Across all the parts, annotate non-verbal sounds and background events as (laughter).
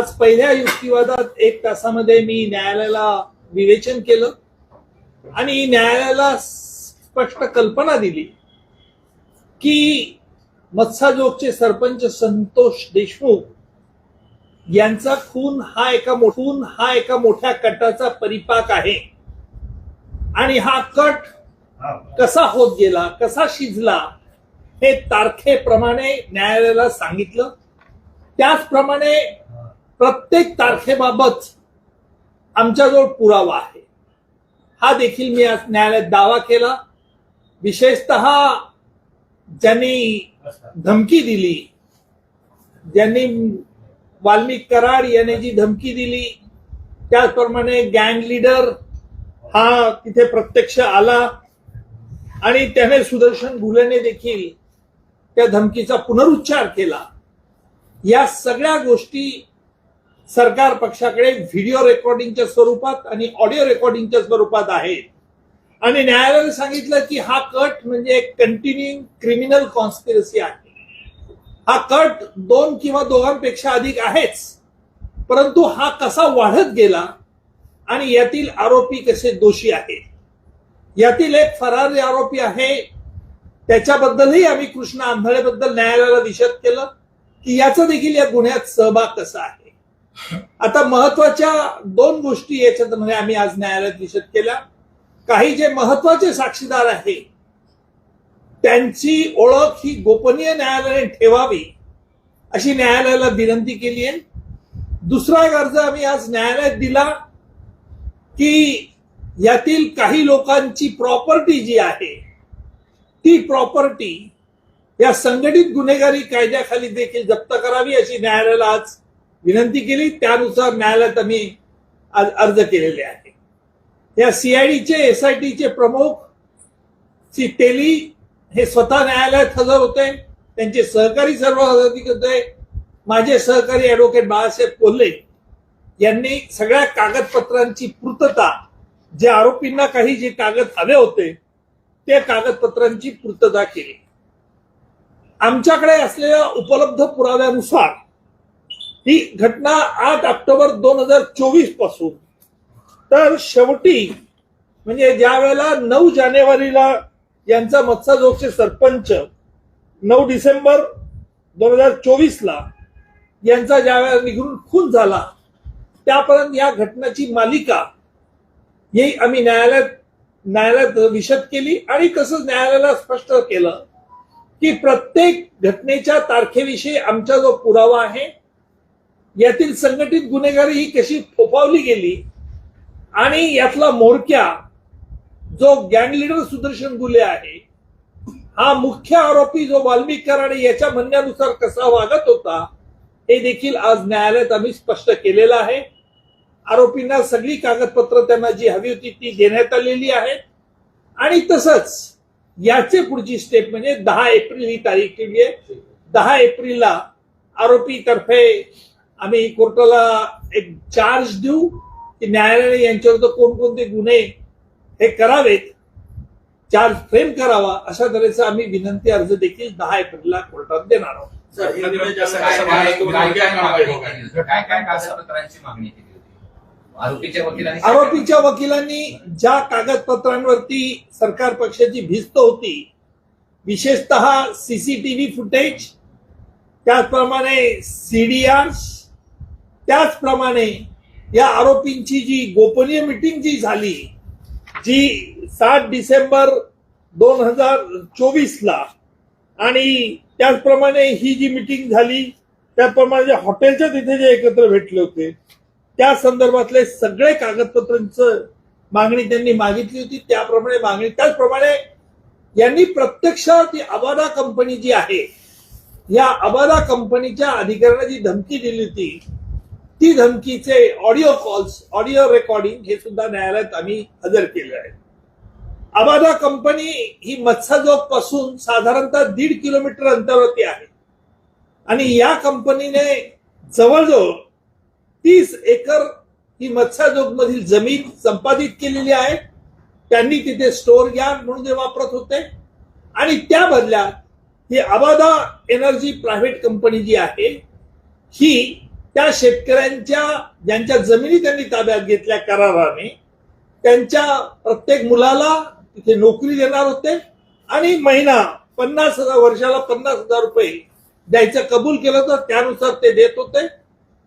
आज पहिल्या युक्तिवादात एक तासामध्ये मी न्यायालयाला विवेचन केलं आणि न्यायालयाला स्पष्ट कल्पना दिली की मत्साजोगचे सरपंच संतोष देशमुख यांचा खून हा एका खून हा एका मोठ्या कटाचा परिपाक आहे. आणि हा कट कसा होत गेला कसा शिजला हे तारखेप्रमाणे न्यायालयाला सांगितलं. त्याचप्रमाणे प्रत्येक तारखेबाबत आमच्याजवळ पुरावा आहे. हा देखील मी आज न्यायालयात दावा केला. विशेषत ज्यांनी धमकी दिली ज्यांनी वाल्मिक कराड यांनी जी धमकी दिली त्याचप्रमाणे गँग लीडर हा तिथे प्रत्यक्ष आला आणि त्याने सुदर्शन घुलेने देखील त्या धमकीचा पुनरुच्चार केला. या सगळ्या गोष्टी सरकार पक्षाकडे व्हिडिओ रेकॉर्डिंगच्या स्वरूपात आणि ऑडिओ रेकॉर्डिंगच्या स्वरूपात आहेत आणि न्यायालयाने सांगितलं की हा कट म्हणजे एक कंटिन्युइंग क्रिमिनल कॉन्स्पिरसी आहे. हा कट दोन किंवा दोघांपेक्षा अधिक आहेच. परंतु हा कसा वाढत गेला आणि यातील आरोपी कसे दोषी आहेत? यातील एक फरारी आरोपी आहे. त्याच्याबद्दलही आम्ही कृष्ण आंधळेबद्दल न्यायालयाला दिशत केलं की याचा देखील या गुन्ह्यात सहभाग कसा आहे? आता महत्त्वाच्या दोन गोष्टी याच्यात म्हणजे आम्ही आज न्यायालयात निषेध केला. काही जे महत्त्वाचे साक्षीदार आहे त्यांची ओळख ही गोपनीय न्यायालयाने ठेवावी अशी न्यायालयाला विनंती केली आहे. दुसरा एक अर्ज आम्ही आज न्यायालयात दिला की यातील काही लोकांची प्रॉपर्टी जी आहे ती प्रॉपर्टी या संघटित गुन्हेगारी कायद्याखाली देखील जप्त करावी अशी न्यायालयाला आज विनंती केली त्यानुसार न्यायालयात आम्ही अर्ज केलेले आहे या सीआयडीचे एसआयटीचे प्रमुख श्री तेली हे स्वतः न्यायालयात हजर होते त्यांचे सहकारी सर्व हजर होते माझे सहकारी ॲडव्होकेट बाळासाहेब कोल्हे यांनी सगळ्या कागदपत्रांची पूर्तता जे आरोपींना काही जे कागद हवे होते त्या कागदपत्रांची पूर्तता केली. आमच्याकडे असलेल्या उपलब्ध पुराव्यानुसार ही घटना आठ ऑक्टोबर दोन हजार चोवीसपासून. तर शेवटी म्हणजे ज्या वेळेला नऊ जानेवारीला यांचा मत्सा जोगचे सरपंच नऊ डिसेंबर दोन हजार चोवीसला यांचा ज्या वेळेला निघून खून झाला त्यापर्यंत या घटनाची मालिका ही आम्ही न्यायालयात न्यायालयात विशद केली आणि तसंच न्यायालयाला स्पष्ट केलं की प्रत्येक घटनेच्या तारखेविषयी आमचा जो पुरावा आहे यातील संघटित गुन्हेगारी ही कशी फोफावली गेली आणि यातला मोरक्या जो गँग लिडर सुदर्शन गुले आहे हा मुख्य आरोपी जो वाल्मिक कराडे याच्या म्हणण्यानुसार कसा वागत होता हे देखील आज न्यायालयात आम्ही स्पष्ट केलेलं आहे. आरोपींना सगळी कागदपत्र त्यांना जी हवी होती ती देण्यात आलेली आहेत. आणि तसंच याचे पुढची स्टेप म्हणजे दहा एप्रिल ही तारीख केली आहे. दहा एप्रिलला आरोपी तर्फे आम्ही कोर्टाला एक चार्ज देऊ की न्यायालयाने यांच्यावर कोणकोणते गुन्हे हे करावेत चार्ज फ्रेम करावा अशा तऱ्हेचा आम्ही विनंती अर्ज देखील दहा एप्रिलला कोर्टात देणार आहोत. आरोपीच्या वकिलांनी आरोपीच्या वकिलांनी ज्या कागदपत्रांवरती सरकार पक्षाची भिस्त होती विशेषतः सीसीटीव्ही फुटेज त्याचप्रमाणे सीडीआर्स त्याचप्रमाणे या आरोपींची जी गोपनीय मिटिंग जी झाली जी सात डिसेंबर दोन हजार चोवीसला आणि त्याचप्रमाणे ही जी मिटिंग झाली त्याचप्रमाणे जे हॉटेलच्या तिथे जे एकत्र भेटले होते त्या संदर्भातले सगळे कागदपत्रांचं मागणी त्यांनी मागितली होती. त्याप्रमाणे मागणी त्याचप्रमाणे यांनी प्रत्यक्ष ती अबादा कंपनी जी आहे या अबादा कंपनीच्या अधिकाऱ्यांना जी धमकी दिली होती ती धमकीचे ऑडिओ कॉल्स ऑडिओ रेकॉर्डिंग हे सुद्धा न्यायालयात आम्ही हजर केले आहे अबादा कंपनी ही मत्साजोगपासून साधारणतः दीड किलोमीटर अंतरावरती आहे. आणि या कंपनीने जवळजवळ तीस एकर ही मत्स्यजोग मधील जमीन संपादित केलेली आहे. त्यांनी तिथे स्टोर यार्ड म्हणून ते वापरत होते. आणि त्या बदल्यात ही अबादा एनर्जी प्रायव्हेट कंपनी जी आहे ही त्या शेतकऱ्यांच्या ज्यांच्या जमिनी त्यांनी ताब्यात घेतल्या कराराने त्यांच्या प्रत्येक मुलाला तिथे नोकरी देणार होते आणि महिना पन्नास हजार वर्षाला पन्नास हजार रुपये द्यायचं कबूल केलं तर त्यानुसार ते देत होते.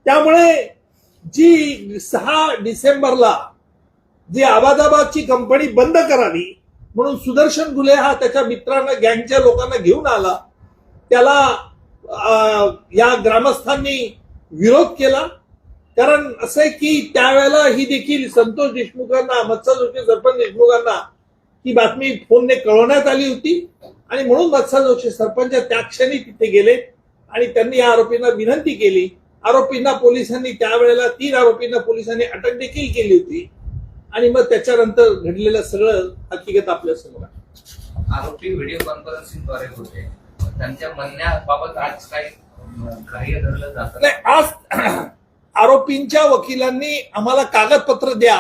त्यामुळे जी सहा डिसेंबरला जी आबादाबादची कंपनी बंद करावी म्हणून सुदर्शन गुले हा त्याच्या मित्रांना गँगच्या लोकांना घेऊन आला. त्याला अं, या ग्रामस्थांनी विरोध केला. कारण असं आहे की त्यावेळेला ही देखील संतोष देशमुखांना मत्सा जोशी सरपंच देशमुखांना ही बातमी फोनने कळवण्यात आली होती. आणि म्हणून मत्सा जोशी सरपंच त्या क्षणी तिथे गेले आणि त्यांनी या आरोपींना विनंती केली. आरोपींना पोलिसांनी त्यावेळेला तीन आरोपींना पोलिसांनी अटक देखील केली होती. आणि मग त्याच्यानंतर घडलेलं सगळं हकीकत आपल्यासमोर आहे. आरोपी व्हिडिओ कॉन्फरन्सिंगद्वारे होते. त्यांच्या म्हणण्याबाबत आज काही ग्राह्य धरलं नाही आज (clears throat) आरोपींच्या वकिलांनी आम्हाला कागदपत्र द्या.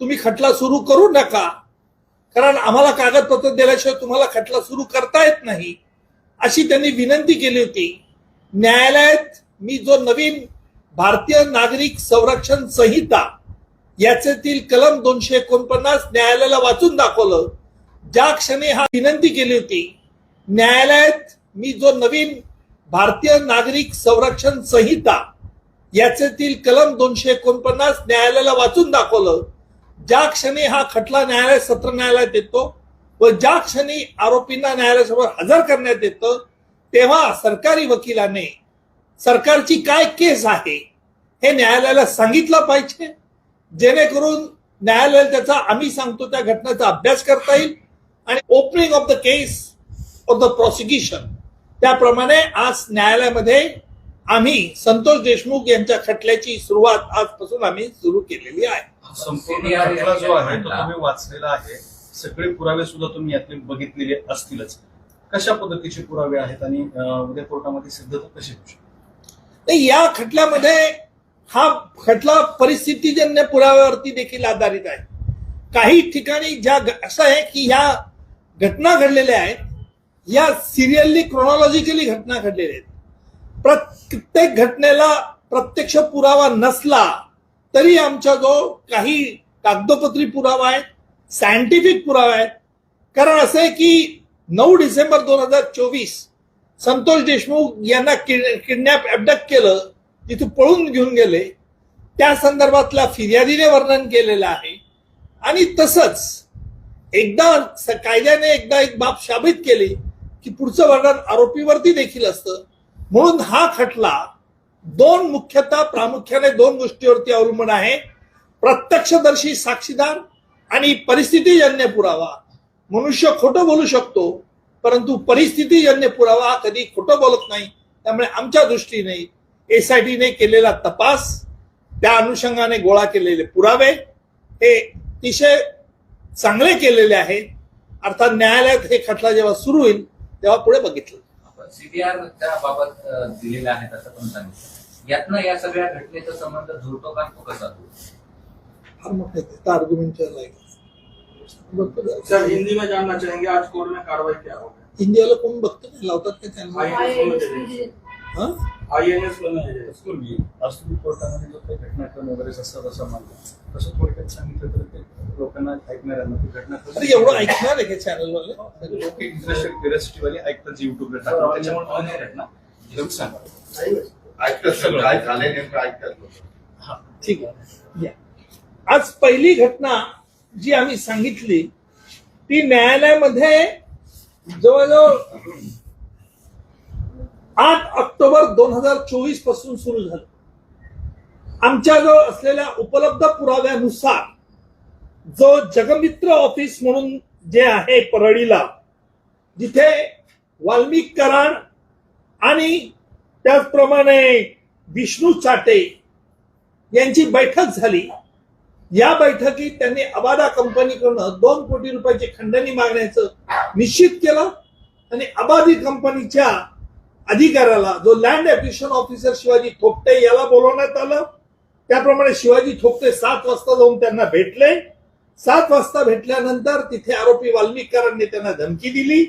तुम्ही खटला सुरू करू नका. कारण आम्हाला कागदपत्र दिल्याशिवाय तुम्हाला खटला सुरू करता येत नाही. अशी त्यांनी विनंती केली होती. न्यायालयात मी जो नवीन भारतीय नागरिक संरक्षण संहिता याच्यातील कलम दोनशे एकोणपन्नास न्यायालयाला वाचून दाखवलं. ज्या क्षणी हा विनंती केली होती न्यायालयात मी जो नवीन भारतीय नागरिक संरक्षण संहिता याच्यातील कलम दोनशे एकोणपन्नास न्यायालयाला वाचून दाखवलं ज्या क्षणी हा खटला न्यायालय सत्र न्यायालयात येतो व ज्या क्षणी आरोपींना न्यायालयासमोर हजर करण्यात येतं तेव्हा सरकारी वकिलाने सरकारची काय केस आहे हे न्यायालयाला सांगितलं पाहिजे जेणेकरून न्यायालयाला त्याचा आम्ही सांगतो त्या घटनेचा अभ्यास करता येईल आणि opening of the case of the prosecution त्याप्रमाणे आज न्यायालयामध्ये आम्ही संतोष देशमुख यांच्या खटल्याची सुरुवात आजपासून आम्ही सुरू केलेली आहे. संपूर्ण खटला जो आहे तो तुम्ही वाचलेला आहे. सगळे पुरावे सुद्धा तुम्ही यातले बघितलेले असतीलच. कशा पद्धतीचे पुरावे आहेत आणि उद्या कोर्टामध्ये सिद्धता कशी होऊ शकते या खटल्यामध्ये हा खटला परिस्थितीजन्य पुराव्यावरती देखील आधारित आहे. काही ठिकाणी ज्या असं आहे की या घटना घडलेल्या आहेत या सिरियलली क्रोनॉलॉजिकली घटना घडलेल्या आहेत. प्रत्येक घटनेला प्रत्यक्ष पुरावा नसला तरी आमच्या जो काही कागदोपत्री पुरावा आहे सायंटिफिक पुरावा आहेत कारण असं आहे की नऊ डिसेंबर दोन हजार चोवीस संतोष देशमुख यांना किडनॅप अबडक्ट केलं तिथे पळून घेऊन गेले त्या संदर्भातल्या फिर्यादीने वर्णन केलेलं आहे. आणि तसंच एकदा स- कायद्याने एकदा एक बाब साबित केली की पुढचं वर्णन आरोपीवरती देखील असतं. म्हणून हा खटला दोन मुख्यतः प्रामुख्याने दोन गोष्टीवरती अवलंबून आहे. प्रत्यक्षदर्शी साक्षीदार आणि परिस्थितीजन्य पुरावा. मनुष्य खोटं बोलू शकतो परंतु परिस्थितीजन्य पुरावा हा कधी खोटं बोलत नाही त्यामुळे आमच्या दृष्टीने एसआयटीने केलेला तपास त्या अनुषंगाने गोळा केलेले पुरावे हे अतिशय चांगले केलेले आहेत अर्थात न्यायालयात हे खटला जेव्हा सुरू होईल तेव्हा पुढे बघितलं. सीबीआर त्या बाबत अं, दिलेलं आहे असं पण सांगितलं. यातनं या सगळ्या घटनेचा संबंध जुळतो का तो कसा फार मोठे आर्ग्युमेंटच्या सर हिंदी में जानना चाहेंगे आज कोर्ट में कार्रवाई क्या होगी इंडियाला कोण बघतं? नाही लावतात का चॅनल हा है पूर्वी तुम्ही? कोर्टामध्ये जो काही घटनाक्रम वगैरे जसा जसा मानला तसं थोडक्यात सांगितलं तर ते लोकांना ऐकणाऱ्यांना ती घटनाक्रम एवढं ऐकणार आहे का चॅनलवाले लोक इंटरेस्टेड क्युरियोसिटी वाले ऐकतात जी युट्यूबला टाकतात. त्याच्यामुळे मला नाही घटना जरूर सांगा. ऐकतात सगळं. काय झालंय नेमकं ऐकतात लोक. हा ठीक आहे. या. आज पहिली घटना जी आम्ही सांगितली ती न्यायालयामध्ये जवळजवळ आठ ऑक्टोबर दोन हजार चोवीसपासून सुरू झालं. आमच्याजवळ असलेल्या उपलब्ध पुराव्यानुसार जो जगमित्र ऑफिस म्हणून जे आहे परळीला जिथे वाल्मिक कराड आणि त्याचप्रमाणे विष्णू चाटे यांची बैठक झाली. या बैठकीत त्यांनी अबादा कंपनीकडनं दोन कोटी रुपयाची खंडणी मागण्याचं निश्चित केलं आणि अबादी कंपनीच्या अधिकाऱ्याला जो land application officer Shivaji Thopte याला बोलवण्यात आलं त्याप्रमाणे शिवाजी थोपटे सात वाजता जाऊन त्यांना भेटले. सात वाजता भेटल्यानंतर तिथे आरोपी वाल्मिकरांनी त्यांना धमकी दिली.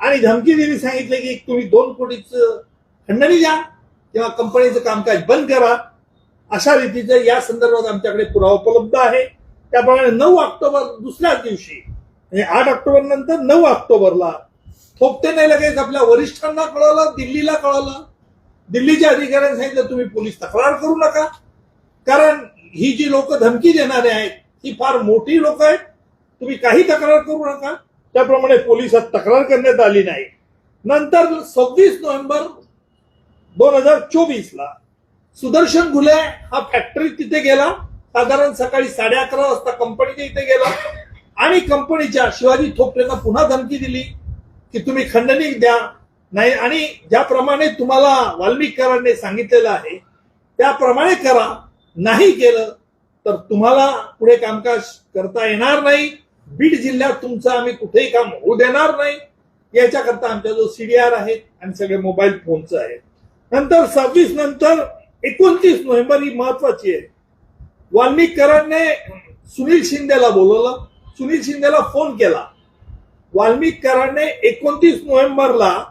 आणि धमकी दिली सांगितले की तुम्ही दोन कोटीच खंडणी द्या किंवा कंपनीचं कामकाज बंद करा. अशा रीतीचं या संदर्भात आमच्याकडे पुरावा उपलब्ध आहे. त्याप्रमाणे नऊ ऑक्टोबर दुसऱ्याच दिवशी म्हणजे आठ ऑक्टोबर नंतर नऊ ऑक्टोबरला थोपटेने लगेच आपल्या वरिष्ठांना कळवलं दिल्लीला कळवलं. दिल्लीच्या अधिकाऱ्यांनी सांगितलं तुम्ही पोलीस तक्रार करू नका. कारण ही जी लोक धमकी देणारे आहेत ही फार मोठी लोक आहेत. तुम्ही काही तक्रार करू नका. त्याप्रमाणे पोलिसात तक्रार करण्यात आली नाही. नंतर सव्वीस नोव्हेंबर दोन हजार चोवीस ला सुदर्शन घुले हा फॅक्टरी तिथे गेला. साधारण सकाळी साडे अकरा वाजता कंपनीच्या इथे गेला. आणि कंपनीच्या शिवाजी थोपटेंना पुन्हा धमकी दिली. की तुम्ही खंडणी द्या. नाही आणि ज्याप्रमाणे तुम्हाला वाल्मिकरांनी सांगितलेलं आहे त्याप्रमाणे करा. नाही केलं तर तुम्हाला पुढे कामकाज करता येणार नाही. बीड जिल्ह्यात तुमचं आम्ही कुठेही काम होऊ देणार नाही. याच्याकरता आमच्या जो सीडीआर आहे आणि सगळे मोबाईल फोनचं आहे. नंतर सव्वीस नंतर एकोणतीस नोव्हेंबर ही महत्वाची आहे. वाल्मिकरांनी सुनील शिंदेला बोलवलं. सुनील शिंदेला फोन केला. वाल्मिकरांनी एकोणतीस नोव्हेंबरला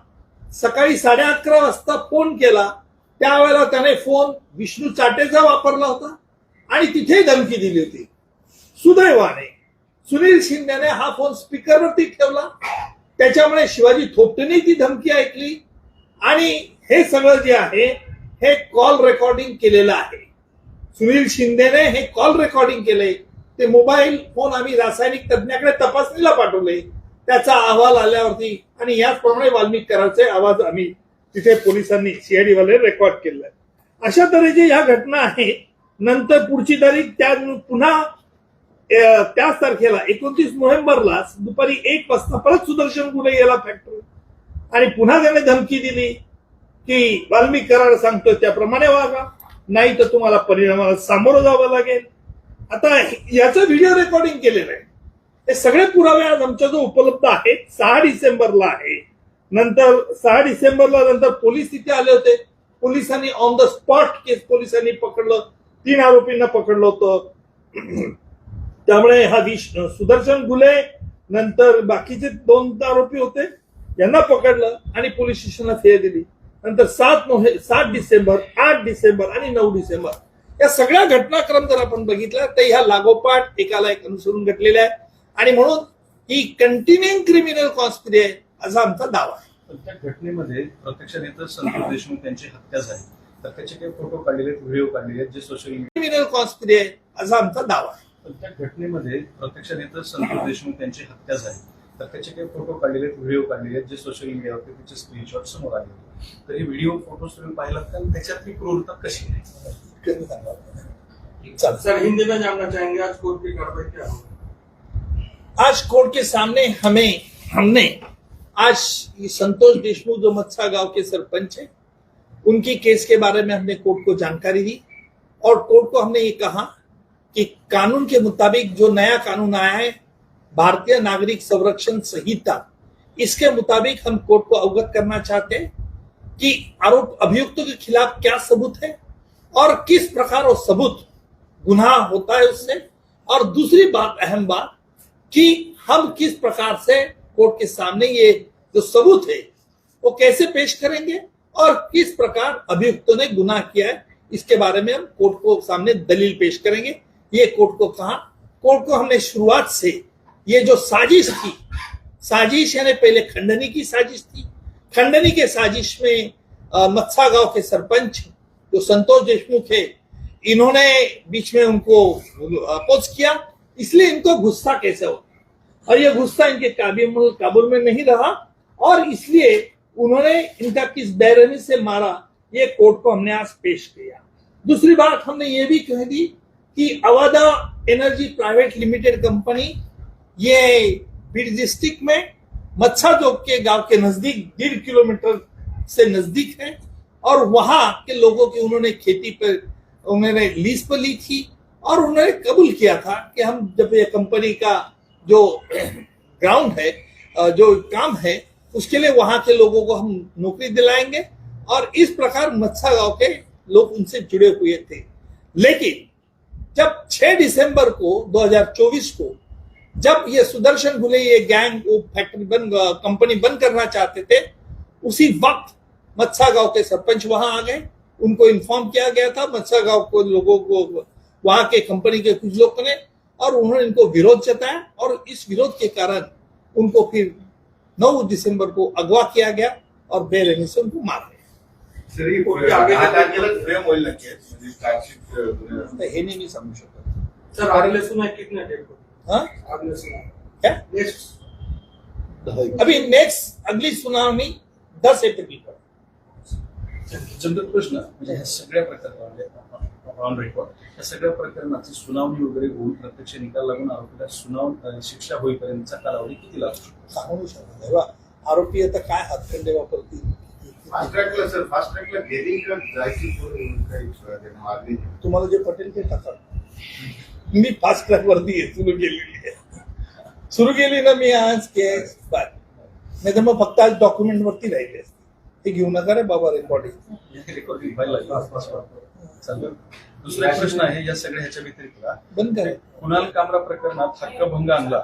सकाळी साडे अकरा वाजता फोन केला. त्यावेळेला त्याने फोन विष्णू चाटेचा वापरला होता आणि तिथे धमकी दिली होती. सुदैवाने सुनील शिंदेने हा फोन स्पीकरवरती ठेवला. त्याच्यामुळे शिवाजी थोपटेने ती धमकी ऐकली. आणि हे सगळं जे आहे हे कॉल रेकॉर्डिंग केलेलं आहे. सुनील शिंदेने हे कॉल रेकॉर्डिंग केले. ते मोबाईल फोन आम्ही रासायनिक तज्ज्ञाकडे तपासणीला पाठवले. त्याचा अहवाल आल्यावरती आणि याचप्रमाणे वाल्मिकरांचे आवाज आम्ही तिथे पोलिसांनी सीआयडी वाले रेकॉर्ड केले अशा तऱ्हेची या घटना आहे. नंतर पुढची तारीख त्या पुन्हा त्याच तारखेला एकोणतीस नोव्हेंबरला दुपारी एक वाजता परत सुदर्शन गुन्हे गेला फॅक्टरी आणि पुन्हा त्याने धमकी दिली की वाल्मिक करार सांगतो त्याप्रमाणे वागा नाही तर तुम्हाला परिणामाला सामोरं जावं लागेल. आता याचं व्हिडिओ रेकॉर्डिंग केलेलं आहे. हे सगळे पुरावे आज आमच्या जो उपलब्ध आहेत. सहा डिसेंबरला आहे. नंतर सहा डिसेंबरला नंतर पोलीस तिथे आले होते. पोलिसांनी ऑन द स्पॉट केस पोलिसांनी पकडलं. तीन आरोपींना पकडलं होतं. (clears throat) त्यामुळे हा विश सुदर्शन गुले नंतर बाकीचे दोन आरोपी होते. यांना पकडलं आणि पोलीस स्टेशनला फेर दिली. नंतर सात नोव्हे सात डिसेंबर आठ डिसेंबर आणि नऊ डिसेंबर. या सगळ्या घटनाक्रम जर आपण बघितला तर ह्या लागोपाठ एकाला एक अनुसरून घडलेल्या आहे आणि म्हणून ही कंटिन्युइंग क्रिमिनल कॉन्स्पिरी आहे असा आमचा दावा आहे. पण त्या घटनेमध्ये प्रत्यक्षात इथं संतोष देशमुख यांची हत्या झाली. तर त्याचे काही फोटो काढलेले आहेत व्हिडिओ काढलेले आहेत जे सोशल मीडिया क्रिमिनल कॉन्स्पिरी आहे असा आमचा दावा आहे. पण त्या घटनेमध्ये प्रत्यक्षात इथं संतोष देशमुख यांची हत्या झाली. तर त्याचे काही फोटो काढलेले आहेत व्हिडिओ काढलेले आहेत जे सोशल मीडियावरती त्याचे स्क्रीनशॉट समोर आले होते. तर हे व्हिडिओ फोटोज तुम्ही पाहिलात का? त्याच्यातली क्रूरता कशी आहे. सर हिंदी में जानना चाहेंगे आज कोर्ट की कार्रवाई क्या होगी आज कोर्ट के सामने हमें, हमने, आज ये संतोष देशमुख जो मत्सा गाँव के सरपंच है, उनकी केस के बारे में हमने कोर्ट को जानकारी दी और कोर्ट को हमने ये कहा कि कानून के मुताबिक जो नया कानून आया है, भारतीय नागरिक संरक्षण संहिता, इसके मुताबिक हम कोर्ट को अवगत करना चाहते हैं कि आरोप अभियुक्तों के खिलाफ क्या सबूत है और किस प्रकार वो सबूत गुनाह होता है उससे। और दूसरी बात, अहम बात कि हम किस प्रकार से कोर्ट के सामने ये जो सबूत है, वो कैसे पेश करेंगे और किस प्रकार अभियुक्तों ने गुनाह किया है, इसके बारे में हम कोर्ट को सामने दलील पेश करेंगे। ये कोर्ट को कहा, कोर्ट को हमने शुरुआत से ये जो साजिश थी साजिश यानी पहले खंडनी की साजिश थी। खंडनी के साजिश में मत्सा गाँव के सरपंच जो संतोष देशमुख है, इन्होंने बीच में उनको अपोज किया। इसलिए इनको गुस्सा कैसे होता? और ये गुस्सा इनके काबुल काबुल में नहीं रहा, और इसलिए उन्होंने इनका किस बैरमी से मारा, ये कोर्ट को हमने आज पेश किया। दूसरी बात हमने ये भी कह दी कि Avaada energy private limited company, ये बीड डिस्ट्रिक्ट में मच्छा चौक के गाँव के नज़दीक, डेढ़ किलोमीटर से नज़दीक है, और वहाँ के लोगों की उन्होंने खेती पर, उन्होंने लीज पर ली थी और उन्होंने कबूल किया था कि हम जब ये कंपनी का जो ग्राउंड है जो काम है, उसके लिए वहाँ के लोगों को हम नौकरी दिलाएँगे और इस प्रकार मत्सा गाँव के लोग उनसे जुड़े हुए थे। लेकिन जब 6 दिसंबर को 2024 को, जब ये सुदर्शन गुले, ये गैंग वो फैक्ट्री बंद कंपनी बंद करना चाहते थे, उसी वक्त मत्सा गाँव के सरपंच वहाँ आ गए। उनको इन्फॉर्म किया गया था मत्सा गाँव को लोगों को वहाँ के कंपनी के कुछ लोग ने और उन्होंने इनको विरोध जताया और इस विरोध के कारण उनको फिर 9 दिसंबर को अगवा किया गया और बेरहमी से उनको मार दिया। सर ही अं, हे नाही मी सांगू शकत सर कितने हाँ? क्या? नेक्स्ट अभी नेक्स्ट अगली सुनावणी दस अप्रैल को। जनरल प्रश्न? म्हणजे ह्या सगळ्या प्रकरणामध्ये ऑन रेकॉर्ड या सगळ्या प्रकरणाची सुनावणी वगैरे होऊन प्रत्यक्ष निकाल लागून आरोपीला सुनाव अं, शिक्षा होईपर्यंतचा कालावधी किती लागू शकतो सांगू नाही शकत. तेव्हा आरोपी आता काय हातखंडे वापरतील? फास्ट ट्रॅकला सर फास्ट ट्रॅकला गेली का जायची तुम्हाला जे पटेल ते टाका. मी फास्ट ट्रॅक वरती सुरू केलेली आहे. सुरू केली ना मी आज केस बाय नाही तर मग फक्त आज डॉक्युमेंट वरती राहिले असते. ते घेऊ नका रे बाबा रेकॉर्डिंग दुसरा एक प्रश्न आहे या सगळ्या ह्याच्या व्यतिरिक्त. कुणाल कामरा प्रकरणात हक्कभंग आणला.